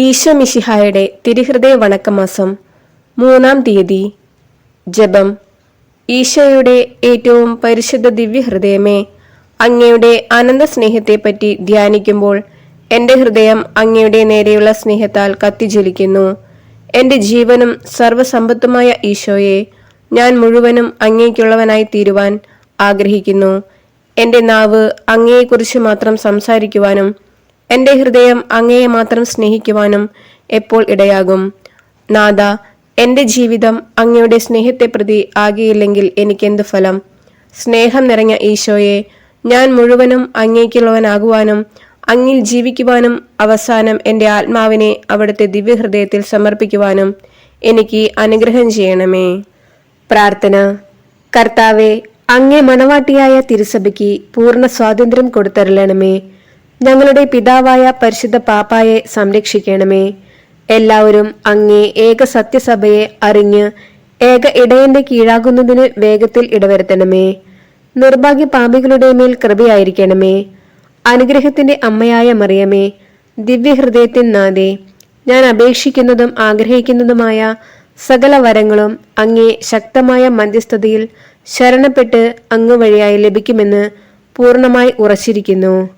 ഈശോ മിശിഹായുടെ തിരുഹൃദയ വണക്കമാസം മൂന്നാം തീയതി. ജപം. ഈശോയുടെ ഏറ്റവും പരിശുദ്ധ ദിവ്യഹൃദയമേ അങ്ങയുടെ അനന്ത സ്നേഹത്തെപ്പറ്റി ധ്യാനിക്കുമ്പോൾ എന്റെ ഹൃദയം അങ്ങയുടെ നേരെയുള്ള സ്നേഹത്താൽ കത്തിജ്വലിക്കുന്നു. എന്റെ ജീവനും സർവസമ്പത്തുമായ ഈശോയെ ഞാൻ മുഴുവനും അങ്ങേക്കുള്ളവനായി തീരുവാൻ ആഗ്രഹിക്കുന്നു. എന്റെ നാവ് അങ്ങയെക്കുറിച്ച് മാത്രം സംസാരിക്കുവാനും എന്റെ ഹൃദയം അങ്ങയെ മാത്രം സ്നേഹിക്കുവാനും എപ്പോൾ ഇടയാകും? നാദ എന്റെ ജീവിതം അങ്ങയുടെ സ്നേഹത്തെ പ്രതി ആകിയില്ലെങ്കിൽ എനിക്കെന്ത് ഫലം? സ്നേഹം നിറഞ്ഞ ഈശോയെ ഞാൻ മുഴുവനും അങ്ങേക്കുള്ളവനാകുവാനും അങ്ങിൽ ജീവിക്കുവാനും അവസാനം എന്റെ ആത്മാവിനെ അവിടുത്തെ ദിവ്യഹൃദയത്തിൽ സമർപ്പിക്കുവാനും എനിക്ക് അനുഗ്രഹം ചെയ്യണമേ. പ്രാർത്ഥന. കർത്താവെ അങ്ങേ മണവാട്ടിയായ തിരുസഭയ്ക്ക് പൂർണ സ്വാതന്ത്ര്യം കൊടുത്തരളണമേ ഞങ്ങളുടെ പിതാവായ പരിശുദ്ധ പാപ്പായെ സംരക്ഷിക്കണമേ. എല്ലാവരും അങ്ങേ ഏക സത്യസഭയെ അറിഞ്ഞ് ഏക ഇടയന്റെ കീഴാകുന്നതിന് വേഗത്തിൽ ഇടവരുത്തണമേ. നിർഭാഗ്യ പാപികളുടെ മേൽ കൃപയായിരിക്കണമേ. അനുഗ്രഹത്തിന്റെ അമ്മയായ മറിയമേ ദിവ്യഹൃദയത്തിൻ നാദേ ഞാൻ അപേക്ഷിക്കുന്നതും ആഗ്രഹിക്കുന്നതുമായ സകല വരങ്ങളും അങ്ങേ ശക്തമായ മധ്യസ്ഥതയിൽ ശരണപ്പെട്ട് അങ്ങ് വഴിയായി ലഭിക്കുമെന്ന് പൂർണമായി ഉറച്ചിരിക്കുന്നു.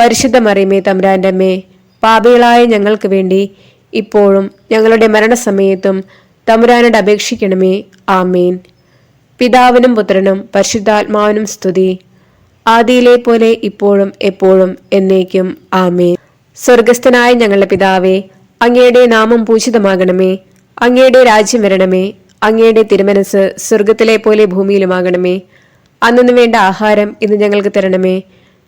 പരിശുദ്ധ മറിയമേ തമ്പ്രാന്റെ അമ്മേ പാപികളായ ഞങ്ങൾക്ക് വേണ്ടി ഇപ്പോഴും ഞങ്ങളുടെ മരണസമയത്തും തമ്പുരാനോട് അപേക്ഷിക്കണമേ. ആമേൻ. പിതാവിനും പുത്രനും പരിശുദ്ധാത്മാവിനും സ്തുതി. ആദിയിലെ പോലെ ഇപ്പോഴും എപ്പോഴും എന്നേക്കും. ആമേൻ. സ്വർഗസ്ഥനായ ഞങ്ങളുടെ പിതാവേ അങ്ങയുടെ നാമം പൂജിതമാകണമേ. അങ്ങയുടെ രാജ്യം വരണമേ. അങ്ങയുടെ തിരുമനസ് സ്വർഗത്തിലെ പോലെ ഭൂമിയിലുമാകണമേ. അന്നു വേണ്ട ആഹാരം ഇന്ന് ഞങ്ങൾക്ക് തരണമേ.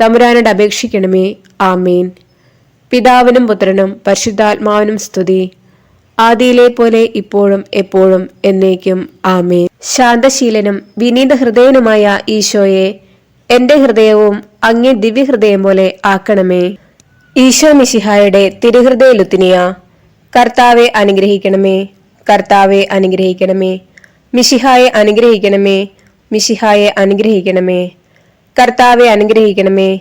തമ്പുരാനോട് അപേക്ഷിക്കണമേ. ആമീൻ. പിതാവിനും പുത്രനും പരിശുദ്ധാത്മാവിനും സ്തുതി. ആദിയിലെ പോലെ ഇപ്പോഴും എപ്പോഴും എന്നേക്കും ആമേ ശാന്തശീലനും വിനീത ഹൃദയനുമായ ഈശോയെ എന്റെ ഹൃദയവും അങ്ങേ ദിവ്യഹൃദയം പോലെ ആക്കണമേ. ഈശോ മിശിഹായുടെ തിരുഹൃദയ ലുത്തിനിയ കർത്താവെ അനുഗ്രഹിക്കണമേ. കർത്താവെ അനുഗ്രഹിക്കണമേ. മിശിഹായെ അനുഗ്രഹിക്കണമേ. മിശിഹായെ അനുഗ്രഹിക്കണമേ. കർത്താവെ അനുഗ്രഹിക്കണമേ.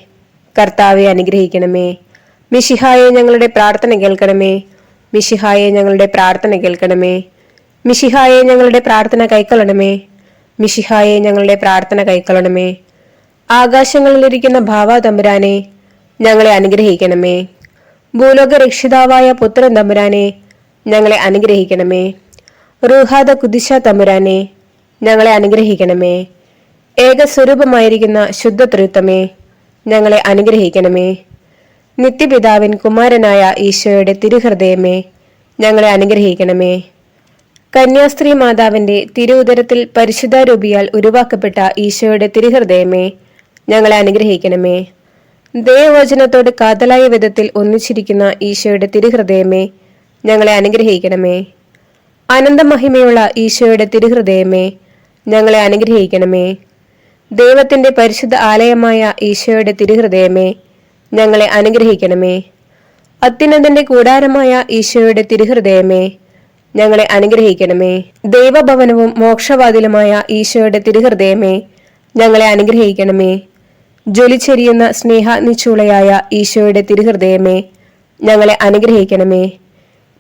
കർത്താവെ അനുഗ്രഹിക്കണമേ. മിഷിഹായെ ഞങ്ങളുടെ പ്രാർത്ഥന കേൾക്കണമേ. മിഷിഹായെ ഞങ്ങളുടെ പ്രാർത്ഥന കേൾക്കണമേ. മിഷിഹായെ ഞങ്ങളുടെ പ്രാർത്ഥന കൈക്കൊള്ളണമേ. മിഷിഹായെ ഞങ്ങളുടെ പ്രാർത്ഥന കൈക്കൊള്ളണമേ. ആകാശങ്ങളിലിരിക്കുന്ന ഭാവ തമ്പുരാനെ ഞങ്ങളെ അനുഗ്രഹിക്കണമേ. ഭൂലോക രക്ഷിതാവായ പുത്രൻ തമ്പുരാനെ ഞങ്ങളെ അനുഗ്രഹിക്കണമേ. റൂഹാദ കുദിശ തമ്പുരാനെ ഞങ്ങളെ അനുഗ്രഹിക്കണമേ. ഏകസ്വരൂപമായിരിക്കുന്ന ശുദ്ധ തൃത്വമേ ഞങ്ങളെ അനുഗ്രഹിക്കണമേ. നിത്യപിതാവിൻ കുമാരനായ ഈശോയുടെ തിരുഹൃദയമേ ഞങ്ങളെ അനുഗ്രഹിക്കണമേ. കന്യാസ്ത്രീ മാതാവിന്റെ തിരുവുദരത്തിൽ പരിശുദ്ധാരൂപിയാൽ ഉരുവാക്കപ്പെട്ട ഈശോയുടെ തിരുഹൃദയമേ ഞങ്ങളെ അനുഗ്രഹിക്കണമേ. ദേവവചനത്തോട് കാതലായ വിധത്തിൽ ഒന്നിച്ചിരിക്കുന്ന ഈശോയുടെ തിരുഹൃദയമേ ഞങ്ങളെ അനുഗ്രഹിക്കണമേ. അനന്തമഹിമയുള്ള ഈശോയുടെ തിരുഹൃദയമേ ഞങ്ങളെ അനുഗ്രഹിക്കണമേ. ദൈവത്തിന്റെ പരിശുദ്ധ ആലയമായ ഈശോയുടെ തിരുഹൃദയമേ ഞങ്ങളെ അനുഗ്രഹിക്കണമേ. അത്യുന്നതന്റെ കൂടാരമായ ഈശോയുടെ തിരുഹൃദയമേ ഞങ്ങളെ അനുഗ്രഹിക്കണമേ. ദൈവഭവനവും മോക്ഷവാതിലുമായ ഈശോയുടെ തിരുഹൃദയമേ ഞങ്ങളെ അനുഗ്രഹിക്കണമേ. ജ്വലിച്ചെരിയുന്ന സ്നേഹാനിച്ചൂളയായ ഈശോയുടെ തിരുഹൃദയമേ ഞങ്ങളെ അനുഗ്രഹിക്കണമേ.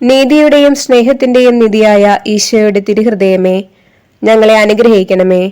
നീതിയുടെയും സ്നേഹത്തിന്റെയും നിധിയായ ഈശോയുടെ തിരുഹൃദയമേ ഞങ്ങളെ അനുഗ്രഹിക്കണമേ.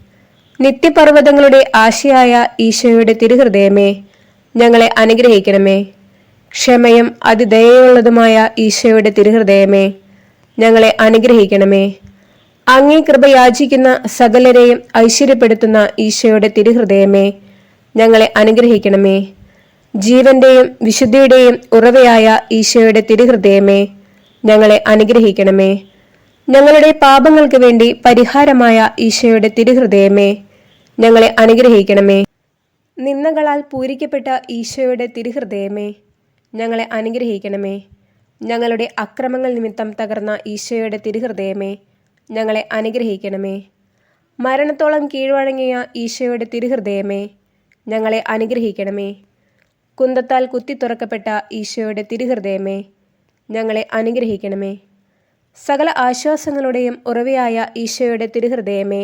നിത്യപർവതങ്ങളുടെ ആശയായ ഈശോയുടെ തിരുഹൃദയമേ ഞങ്ങളെ അനുഗ്രഹിക്കണമേ. ക്ഷമയും അതിദയുള്ളതുമായ ഈശോയുടെ തിരുഹൃദയമേ ഞങ്ങളെ അനുഗ്രഹിക്കണമേ. അങ്ങേ യാചിക്കുന്ന സകലരെയും ഐശ്വര്യപ്പെടുത്തുന്ന ഈശോയുടെ തിരുഹൃദയമേ ഞങ്ങളെ അനുഗ്രഹിക്കണമേ. ജീവന്റെയും വിശുദ്ധിയുടെയും ഉറവയായ ഈശോയുടെ തിരുഹൃദയമേ ഞങ്ങളെ അനുഗ്രഹിക്കണമേ. ഞങ്ങളുടെ പാപങ്ങൾക്ക് വേണ്ടി പരിഹാരമായ ഈശോയുടെ തിരുഹൃദയമേ ഞങ്ങളെ അനുഗ്രഹിക്കണമേ. നിന്ദകളാൽ പൂരിക്കപ്പെട്ട ഈശോയുടെ തിരുഹൃദയമേ ഞങ്ങളെ അനുഗ്രഹിക്കണമേ. ഞങ്ങളുടെ അക്രമങ്ങൾ നിമിത്തം തകർന്ന ഈശോയുടെ തിരുഹൃദയമേ ഞങ്ങളെ അനുഗ്രഹിക്കണമേ. മരണത്തോളം കീഴ്വഴങ്ങിയ ഈശോയുടെ തിരുഹൃദയമേ ഞങ്ങളെ അനുഗ്രഹിക്കണമേ. കുന്തത്താൽ കുത്തി തുറക്കപ്പെട്ട ഈശോയുടെ തിരുഹൃദയമേ ഞങ്ങളെ അനുഗ്രഹിക്കണമേ. സകല ആശ്വാസങ്ങളുടെയും ഉറവയായ ഈശോയുടെ തിരുഹൃദയമേ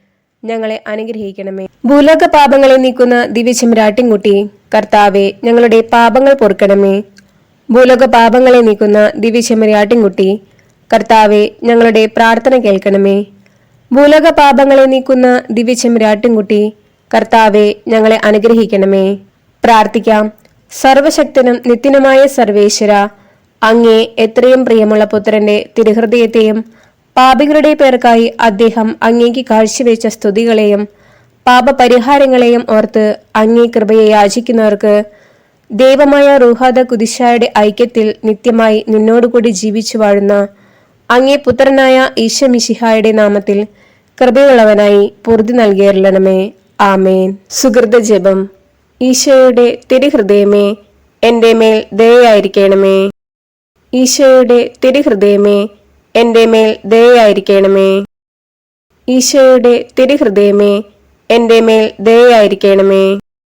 ഞങ്ങളെ അനുഗ്രഹിക്കണമേ. ഭൂലോക പാപങ്ങളെ നീക്കുന്ന ദിവ്യചെമ്മരാട്ടിൻകുട്ടി കർത്താവെ ഞങ്ങളുടെ പാപങ്ങൾ പൊറുക്കണമേ. ഭൂലോക പാപങ്ങളെ നീക്കുന്ന ദിവ്യചെമ്മരാട്ടിൻകുട്ടി കർത്താവെ ഞങ്ങളുടെ പ്രാർത്ഥന കേൾക്കണമേ. ഭൂലോക പാപങ്ങളെ നീക്കുന്ന ദിവ്യചെമ്മരാട്ടിൻകുട്ടി കർത്താവെ ഞങ്ങളെ അനുഗ്രഹിക്കണമേ. പ്രാർത്ഥിക്കാം. സർവശക്തനും നിത്യനുമായ സർവേശ്വര അങ്ങേ എത്രയും പ്രിയമുള്ള പുത്രന്റെ തിരുഹൃദയത്തെയും പാപികളുടെ പേർക്കായി അദ്ദേഹം അങ്ങേക്ക് കാഴ്ചവെച്ച സ്തുതികളെയും പാപപരിഹാരങ്ങളെയും ഓർത്ത് അങ്ങേ കൃപയെ യാചിക്കുന്നവർക്ക് ദൈവമായ റൂഹാദ കുതിശായുടെ ഐക്യത്തിൽ നിത്യമായി നിന്നോടുകൂടി ജീവിച്ചു വാഴുന്ന അങ്ങേ പുത്രനായ ഈശമിശിഹായുടെ നാമത്തിൽ കൃപയുള്ളവനായി പൊറുതി നൽകിയല്ലണമേ ആമേൻ. സുഹൃത ജപം. ഈശോയുടെ തിരുഹൃദയമേ എന്റെ മേൽ ദയായിരിക്കണമേ ഈശോയുടെ തിരുഹൃദയമേ എന്റെ മേൽ ദയായിരിക്കണമേ ഈശോയുടെ തിരുഹൃദയമേ എന്റെ മേൽ ദയയായിരിക്കണമേ.